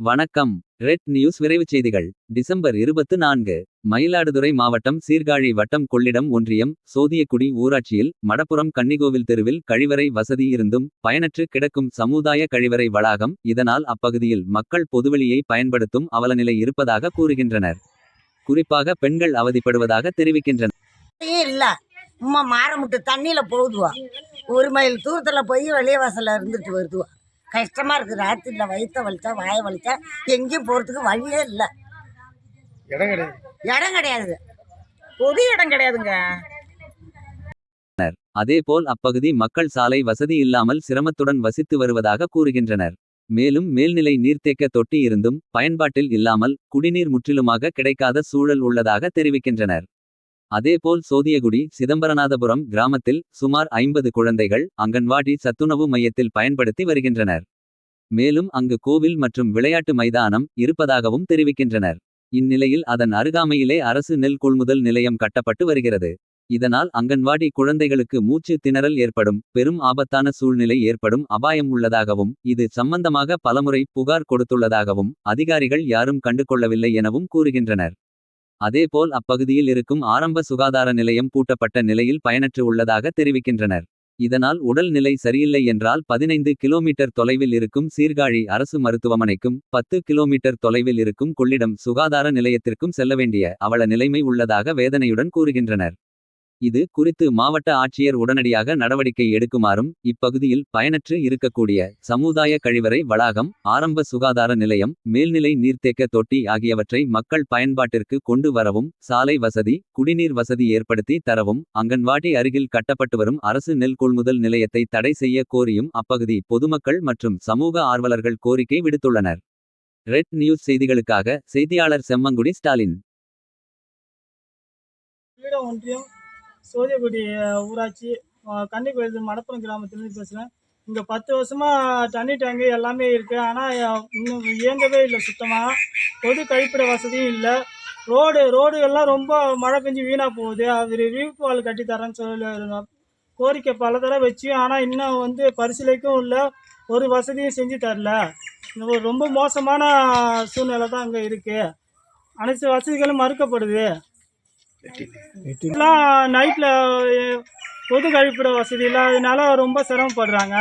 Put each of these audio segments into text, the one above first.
வணக்கம். Red news விரைவுச் செய்திகள். டிசம்பர் இருபத்து நான்கு மயிலாடுதுறை மாவட்டம் சீர்காழி வட்டம் கொள்ளிடம் ஒன்றியம் சோதியக்குடி ஊராட்சியில் மடப்புறம் கன்னிகோவில் தெருவில் கழிவறை வசதி இருந்தும் பயனற்று கிடக்கும் சமுதாய கழிவறை வளாகம் இதனால் அப்பகுதியில் மக்கள் பொதுவெளியை பயன்படுத்தும் அவலநிலை இருப்பதாக கூறுகின்றனர். குறிப்பாக பெண்கள் அவதிப்படுவதாக தெரிவிக்கின்றனர் ஏன் இல்லை. உம்மா மாறமுட்டு தண்ணியில் போகுதுவா. ஒரு மைல் தூரத்தில் போய் வெளியே வாசலில் இருந்துட்டு வருதுவா. கஷ்டமாக இருக்குது ராத்திரியில் வயிற்ற வலிச்சா வாயை வலிச்சா எங்கேயும் போகிறதுக்கு வழியே இல்லை. இடம் கிடையாது. இடம் கிடையாது. பொது இடம் கிடையாதுங்க. அதேபோல் அப்பகுதி மக்கள் சாலை வசதி இல்லாமல் சிரமத்துடன் வசித்து வருவதாக கூறுகின்றனர். மேலும் மேல்நிலை நீர்த்தேக்க தொட்டி இருந்தும் பயன்பாட்டில் இல்லாமல் குடிநீர் முற்றிலுமாக கிடைக்காத சூழல் உள்ளதாக தெரிவிக்கின்றனர். அதேபோல் சோதியகுடி சிதம்பரநாதபுரம் கிராமத்தில் சுமார் ஐம்பது குழந்தைகள் அங்கன்வாடி சத்துணவு மையத்தில் பயன்படுத்தி வருகின்றனர். மேலும் அங்கு கோவில் மற்றும் விளையாட்டு மைதானம் இருப்பதாகவும் தெரிவிக்கின்றனர். இந்நிலையில் அதன் அருகாமையிலே அரசு நெல் கொள்முதல் நிலையம் கட்டப்பட்டு வருகிறது. இதனால் அங்கன்வாடி குழந்தைகளுக்கு மூச்சு திணறல் ஏற்படும் பெரும் ஆபத்தான சூழ்நிலை ஏற்படும் அபாயம் உள்ளதாகவும் இது சம்பந்தமாக பலமுறை புகார் கொடுத்துள்ளதாகவும் அதிகாரிகள் யாரும் கண்டுகொள்ளவில்லை எனவும் கூறுகின்றனர். அதேபோல் அப்பகுதியில் இருக்கும் ஆரம்ப சுகாதார நிலையம் பூட்டப்பட்ட நிலையில் பயனற்று உள்ளதாக தெரிவிக்கின்றனர். இதனால் உடல் நிலை சரியில்லை என்றால் பதினைந்து கிலோமீட்டர் தொலைவில் இருக்கும் சீர்காழி அரசு மருத்துவமனைக்கும் பத்து கிலோமீட்டர் தொலைவில் இருக்கும் கொள்ளிடம் சுகாதார நிலையத்திற்கும் செல்ல வேண்டிய அவல நிலைமை உள்ளதாக வேதனையுடன் கூறுகின்றனர். இது குறித்து மாவட்ட ஆட்சியர் உடனடியாக நடவடிக்கை எடுக்குமாறும் இப்பகுதியில் பயனற்று இருக்கக்கூடிய சமுதாய கழிவறை வளாகம் ஆரம்ப சுகாதார நிலையம் மேல்நிலை நீர்த்தேக்க தொட்டி ஆகியவற்றை மக்கள் பயன்பாட்டிற்கு கொண்டு வரவும் சாலை வசதி குடிநீர் வசதி ஏற்படுத்தி தரவும் அங்கன்வாடி அருகில் கட்டப்பட்டு வரும் அரசு நெல் கொள்முதல் நிலையத்தை தடை செய்ய கோரியும் அப்பகுதி பொதுமக்கள் மற்றும் சமூக ஆர்வலர்கள் கோரிக்கை விடுத்துள்ளனர். ரெட் நியூஸ் செய்திகளுக்காக செய்தியாளர் செம்மங்குடி ஸ்டாலின். ஒன்றியம் சோதியக்குடி ஊராட்சி கன்னிக்கோயில் மடப்புறம் கிராமத்துலேருந்து பேசுகிறேன் இங்கே பத்து வருஷமாக தண்ணி டேங்கு எல்லாமே இருக்குது ஆனால் இன்னும் இயங்கவே இல்லை சுத்தமாக பொது கழிப்பிட வசதியும் இல்லை. ரோடு ரோடு எல்லாம் ரொம்ப மழை பெஞ்சு வீணாக போகுது. அவர் ரீப் வால் கட்டி தரேன்னு சொல்லி கோரிக்கை பல தடவை வச்சு ஆனால் இன்னும் வந்து பரிசீலிக்கும் இல்லை. ஒரு வசதியும் செஞ்சு தரல. இந்த ரொம்ப மோசமான சூழ்நிலை தான் அங்கே இருக்குது அனைத்து வசதிகளும் மறுக்கப்படுது. நைட்டில் பொது கழிப்பிட வசதி இல்லாததுனால ரொம்ப சிரமப்படுறாங்க.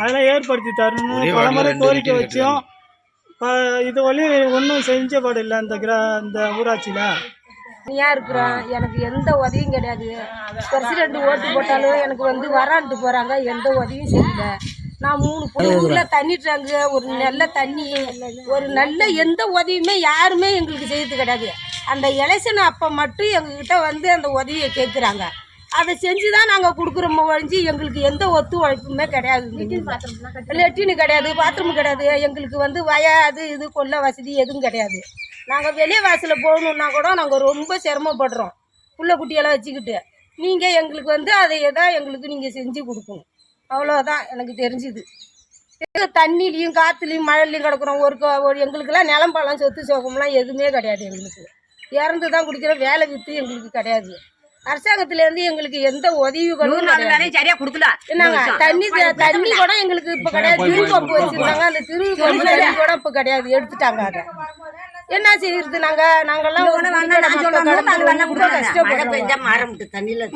அதெல்லாம் ஏற்படுத்தி தரணும் பல முறை கோரிக்கை வச்சோம். இது வழி ஒன்றும் செஞ்சப்படல இந்த கிரா இந்த ஊராட்சியில். தனியாக இருக்கிறோம் எனக்கு எந்த உதவியும் கிடையாது. பிரசிடென்ட் ஓட்டு போட்டாலும் எனக்கு வந்து வரான்ட்டு போகிறாங்க எந்த உதவியும் செய்யல. நான் மூணு பொண்ணுக்குள்ள தண்ணி டேங்கு ஒரு நல்ல தண்ணி ஒரு நல்ல எந்த உதவியுமே யாருமே எங்களுக்கு செய்யறது கிடையாது. அந்த எலெக்ஷன் அப்போ மட்டும் எங்ககிட்ட வந்து அந்த உதவியை கேட்குறாங்க அதை செஞ்சு தான் நாங்கள் கொடுக்குறோமோ ஒழிஞ்சு எங்களுக்கு எந்த ஒத்துழைப்புமே கிடையாது. லெட்டின் கிடையாது பாத்ரூம் கிடையாது. எங்களுக்கு வந்து வய அது இது கொல்ல வசதி எதுவும் கிடையாது. நாங்கள் வெளியே வாசலில் போகணுன்னா கூட நாங்கள் ரொம்ப சிரமப்படுறோம். புள்ள குட்டியெல்லாம் வச்சுக்கிட்டு. நீங்கள் எங்களுக்கு வந்து அதை தான் எங்களுக்கு நீங்கள் செஞ்சு கொடுக்கணும். அவ்வளோதான் எனக்கு தெரிஞ்சுது. தண்ணிலையும் காற்றுலையும் மழைலையும் கிடக்குறோம். ஒரு எங்களுக்கெல்லாம் நிலம் பழம் சொத்து சோகம்லாம் எதுவுமே கிடையாது எங்களுக்கு. இறந்து தான் குடிக்கிற வேலை வித்து எங்களுக்கு கிடையாது. அரசாங்கத்திலேருந்து எங்களுக்கு எந்த உதவிகளும். சரியா கொடுக்கல. என்னங்க தண்ணி தண்ணி கூட எங்களுக்கு இப்ப கிடையாது. திரு பம்பு வச்சிருந்தாங்க அந்த திரு பம்பு தண்ணி கூட இப்ப கிடையாது. எடுத்துட்டாங்க அதை. என்ன செய்யறது? நாங்க நாங்கெல்லாம்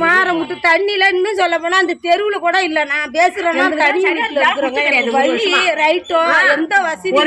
மாற முட்டு தண்ணியில இன்னும் சொல்ல போனா அந்த தெருவுல கூட இல்ல. நான் பேசுறேன்னா தனி வீட்டுல இருக்கிறவங்க வழி ரைட்டோ எந்த வசதியும்